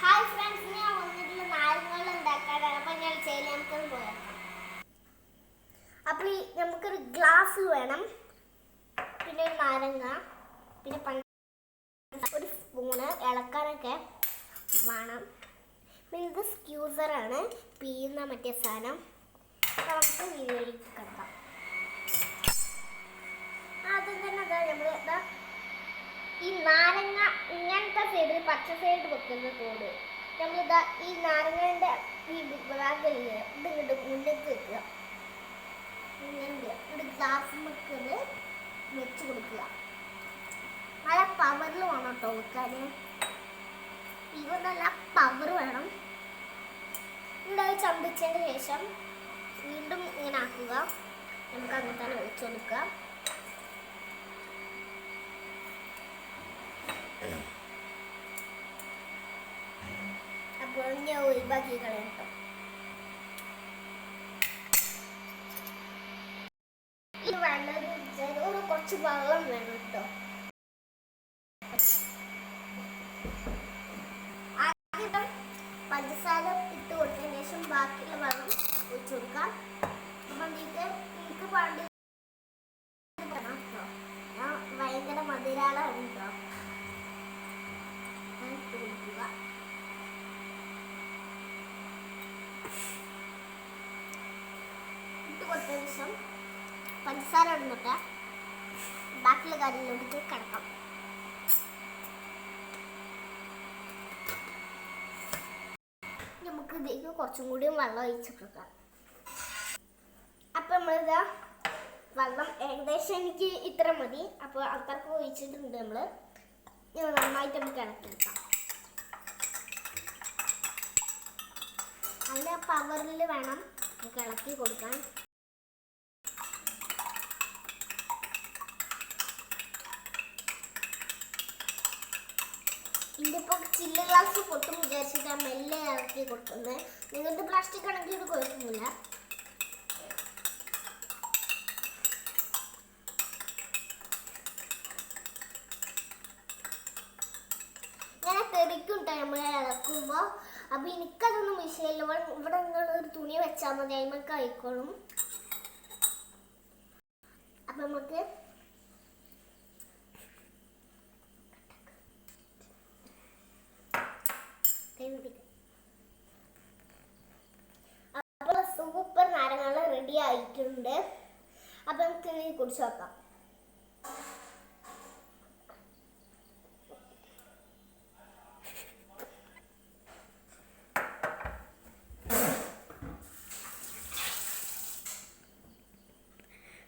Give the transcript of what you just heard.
Hi friends ഞാൻ വന്നിട്ടുള്ള നാരങ്ങൾ ഉണ്ടാക്കാനാണ്. അപ്പൊ ഞാൻ ചെയ്യാൻ നമുക്കൊന്ന് പോയേക്കാം അപ്പൊ ഈ നമുക്കൊരു ഗ്ലാസ് വേണം. പിന്നെ ഒരു നാരങ്ങ പിന്നെ ഒരു സ്പൂണ് ഇളക്കാനൊക്കെ വേണം. പിന്നെ ഇത് സ്ക്യൂസറാണ് പീയുന്ന മറ്റേ സാധനം. നമുക്ക് വീഡിയോയിലേക്ക് കിടക്കാം ആദ്യം തന്നെ അതാ നമ്മൾ ഇതാ ഈ നാരങ്ങ ഇങ്ങനത്തെ സൈഡ് പച്ച സൈഡ് വെക്കുന്ന നമ്മൾ നമ്മളിതാ ഈ നാരങ്ങന്റെ ഈ ഭാഗമില്ലേ ഇത് ഇങ്ങോട്ട് മുന്നേക്ക് വെക്കുക ഇവിടെ ഗ്ലാസ് വെക്കുന്നത് വെച്ച് കൊടുക്കുക. നല്ല പവറിൽ വേണം കേട്ടോ വെക്കാൻ ഇവ നല്ല പവർ വേണം. ഇതായി ചമ്പിച്ചതിന് ശേഷം വീണ്ടും ഇങ്ങനെ ആക്കുക. നമുക്ക് അങ്ങനെ തന്നെ ഒഴിച്ചു കൊടുക്കുക. ഞാൻ ഒഴിവാക്കി കളയട്ടോ ഈ വെള്ളം കുറച്ച് വെള്ളം വേണം കേട്ടോ. പഞ്ചസാര ഇട്ട് കൊടുത്തതിന് ശേഷം ബാക്കിയുള്ള വെള്ളം ഒഴിച്ചു കൊടുക്കാം. വേണ്ടിയിട്ട് എനിക്ക് വേണ്ടി ഞാൻ ഭയങ്കര മധുരാളാണ് കേട്ടോ ഞാൻ ഇട്ട് കൊടുക്കുക ഇട്ട് കൊടുത്ത ശേഷം പഞ്ചസാര ഇടുന്നിട്ട് ബാക്കിയുള്ള കാര്യങ്ങളിലോട്ട് കിടക്കാം. നമുക്ക് ഇതിലേക്ക് കുറച്ചും കൂടി വെള്ളം ഒഴിച്ച് കൊടുക്കാം. അപ്പം നമ്മളിതാ വെള്ളം ഏകദേശം എനിക്ക് ഇത്ര മതി. അപ്പോൾ അത്രയ്ക്ക് ഒഴിച്ചിട്ടുണ്ട് നമ്മൾ നന്നായിട്ട് നമുക്ക് ഇളക്കിയെടുക്കാം നല്ല പവറിൽ വേണം നമുക്ക് ഇളക്കി കൊടുക്കാൻ. ഇതിപ്പോ ചില്ല് ഗ്ലാസ് പൊട്ടും വിചാരിച്ചിട്ടാണ് മെല്ലെ ഇറക്കി കൊടുക്കുന്നത്. നിങ്ങൾക്ക് പ്ലാസ്റ്റിക് ആണെങ്കിൽ ഇത് കുഴപ്പമില്ല ഇങ്ങനെ തെറിക്കും കേട്ടോ നമ്മൾ ഇളക്കുമ്പോൾ അപ്പൊ എനിക്കതൊന്നും ഇവിടെ ഇങ്ങനെ ഒരു തുണി വെച്ചാൽ മതി അതിമൊക്കെ ആയിക്കോളും അപ്പൊ നമുക്ക് അപ്പോൾ സൂപ്പർ നാരങ്ങൾ റെഡി ആയിട്ടുണ്ട്. അപ്പൊ നമുക്ക് കുടിച്ചു നോക്കാം.